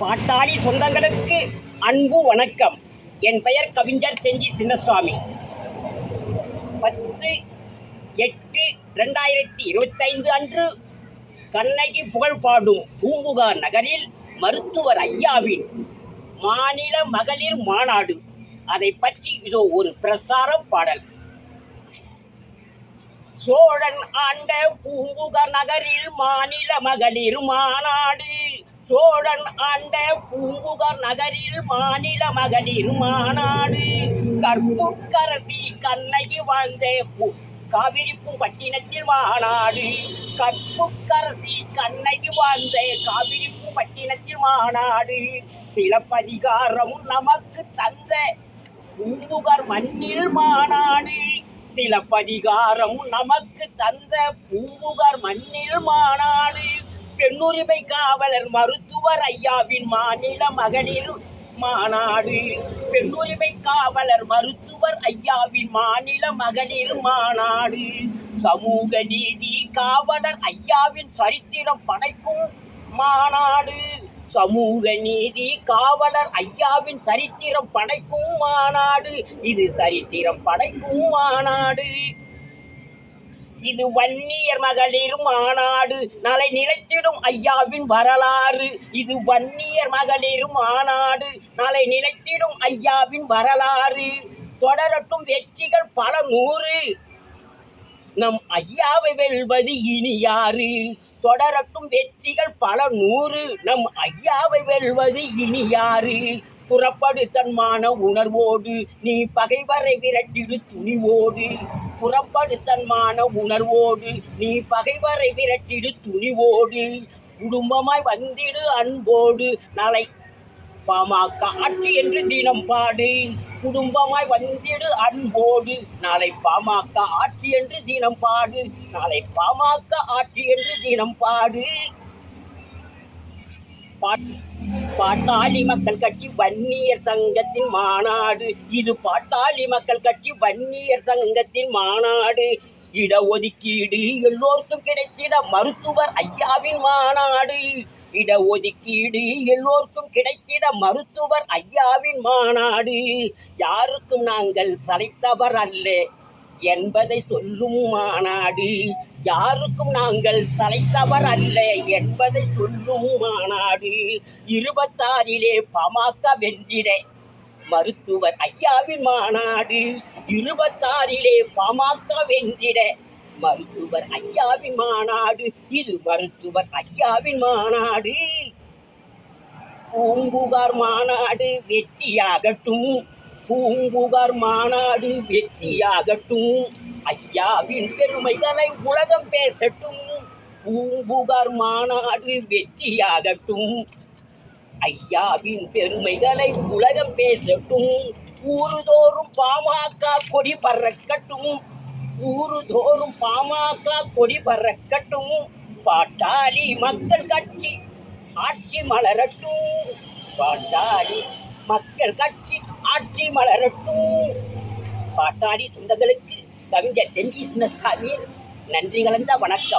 பாட்டாளி சொந்தங்களுக்கு அன்பு வணக்கம். என் பெயர் கவிஞர் செஞ்சி சின்னசுவாமி பத்து எட்டு ரெண்டாயிரத்தி இருபத்தைந்து அன்று கண்ணகி புகழ் பாடும் பூம்புகார் நகரில் மருத்துவர் ஐயாவின் மாநில மகளிர் மாநாடு. அதை பற்றி இதோ ஒரு பிரசார பாடல். சோழன் ஆண்ட பூம்புகார் நகரில் மாநில மகளிர் மாநாடு. சோழன் ஆண்ட பூம்புகார் நகரில் மாநில மகளிர் மாநாடு. கற்புக்கரசி கண்ணகி வாழ்ந்த பூ- காவிரிப்பும் பட்டினத்தில் மாநாடு. கற்புக்கரசி கண்ணகி வாழ்ந்த காவிரிப்பும் பட்டினத்தில் மாநாடு. சிலப்பதிகாரம் நமக்கு தந்த பூம்புகார் மண்ணில் மாநாடு. சிலப்பதிகாரம் நமக்கு தந்த பூம்புகார் மண்ணில் மாநாடு. பெண்ணுரிமை காவலர் மருத்துவர் ஐயாவின் மாநில மகளிர் மாநாடு. பெண்ணுரிமை காவலர் மருத்துவர் ஐயாவின் மாநில மகளிர் மாநாடு. சமூக நீதி காவலர் ஐயாவின் சரித்திரம் படைக்கும் மாநாடு. சமூக நீதி காவலர் ஐயாவின் சரித்திரம் படைக்கும் மாநாடு. இது சரித்திரம் படைக்கும் மாநாடு. இது வன்னியர் மகளிர் மாநாடு நாளை நிலைத்திடும் ஐயாவின் வரலாறு. இது வன்னியர் மகளிர் மாநாடு நாளை நிலைத்திடும் ஐயாவின் வரலாறு. தொடரட்டும் வெற்றிகள் பல நூறு. நம் ஐயாவை வெல்வது இனி யாரு? தொடரட்டும் வெற்றிகள் பல நூறு. நம் ஐயாவை வெல்வது இனி யாரு? புறப்படு தன்மான உணர்வோடு நீ பகைவரை விரட்டிடு துணிவோடு. புறப்படு தன்மான உணர்வோடு நீ பகைவரை விரட்டிடு துணிவோடு. குடும்பமாய் வந்திடு அன்போடு நாளை பாமக ஆட்சி என்று தினம் பாடு. குடும்பமாய் வந்திடு அன்போடு நாளை பாமக ஆட்சி என்று தினம் பாடு. நாளை பாமக ஆட்சி என்று தினம் பாடு. பாட்டாளி மக்கள் கட்சி வன்னியர் சங்கத்தின் மாநாடு. இது பாட்டாளி மக்கள் கட்சி வன்னியர் சங்கத்தின் மாநாடு. இடஒதுக்கீடு எல்லோருக்கும் கிடைத்திட மருத்துவர் ஐயாவின் மாநாடு. இடஒதுக்கீடு எல்லோருக்கும் கிடைத்திட மருத்துவர் ஐயாவின் மாநாடு. யாருக்கும் நாங்கள் சளைத்தவர் அல்ல என்பதை சொல்லும் மாநாடு யாருக்கும் நாங்கள் சளைத்தவர் அல்ல என்பதை சொல்லும் மாநாடு இருபத்தாறிலே பமாக்க வென்றிட மருத்துவர் ஐயாவின் மாநாடு இருபத்தாறிலே பமாக்க வென்றிட மருத்துவர் ஐயாவின் மாநாடு இது மருத்துவர் ஐயாவின் மாநாடு பூம்புகார் மாநாடு வெற்றியாகட்டும். பூம்புகார் மாநாடு வெற்றியாகட்டும். ஐயாவின் பெருமைகளை உலகம் பேசட்டும். பூம்புகார் மாநாடு வெற்றியாகட்டும். ஐயாவின் பெருமைகளை உலகம் பேசட்டும். ஊருதோறும் பாமக கொடி பறக்கட்டும். ஊருதோறும் பாமக கொடி பறக்கட்டும். பாட்டாளி மக்கள் கட்சி ஆட்சி மலரட்டும். பாட்டாளி மக்கள் கட்சி ஆட்சி மலரட்டும். பாட்டாளி சொந்தங்களுக்கு கவிஞர் செஞ்சி சின்னசாமி நன்றி கலந்த வணக்கம்.